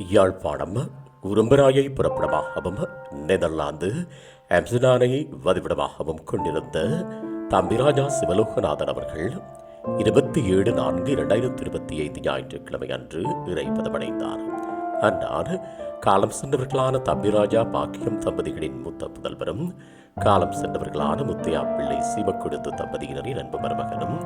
Yazhpanam உரும்பராயை புறப்படமாகவும் Netherlands ஆம்ஸ்டர்டானை வதிவிடமாகவும் கொண்டிருந்த தம்பிராஜா சிவலோகநாதன் அவர்கள் இருபத்தி ஏழு நான்கு இரண்டாயிரத்தி இருபத்தி ஐந்து ஞாயிற்றுக்கிழமை அன்று இறைப்பதமடைந்தார் அன்னார் காலம் சென்றவர்களான தம்பிராஜா பாக்கியம் தம்பதிகளின் மூத்த புதல்வரும் காலம் சென்றவர்களான முத்தையா பிள்ளை சீமக்குடுத்து தம்பதியினரின் அன்பு மருமகனும்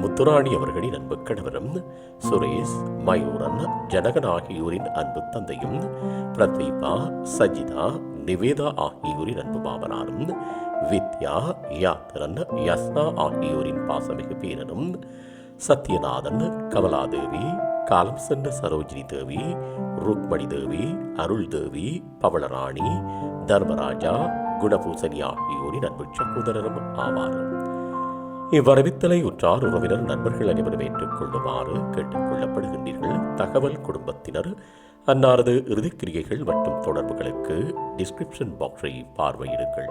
முத்துராணி அவர்களின் அன்பு கணவரும் சுரேஷ் மயூரன் ஜனகன் ஆகியோரின் அன்பு தந்தையும் பிரதீபா சஜிதா நிவேதா ஆகியோரின் அன்பு மாமனாரும் வித்யா யாத்திரன் யஸ்னா ஆகியோரின் பாசமிகு பேரனும் சத்யநாதன் கமலாதேவி காலம் சென்ற சரோஜினி தேவி ருக்மணி தேவி அருள் தேவி பவளராணி தர்மராஜா குணபூசணி ஆகியோரின் அன்பு சகோதரரும் ஆவார். இவ்வரவித்தலை உற்றார் உறவினர் நண்பர்கள் அனைவரும் ஏற்றுக்கொள்ளுமாறு கேட்டுக்கொள்ளப்படுகின்றீர்கள் தகவல் குடும்பத்தினர் அன்னாரது இறுதிக்கிரியைகள் மற்றும் தொடர்புகளுக்கு டிஸ்கிரிப்ஷன் பாக்ஸை பார்வையிடுங்கள்.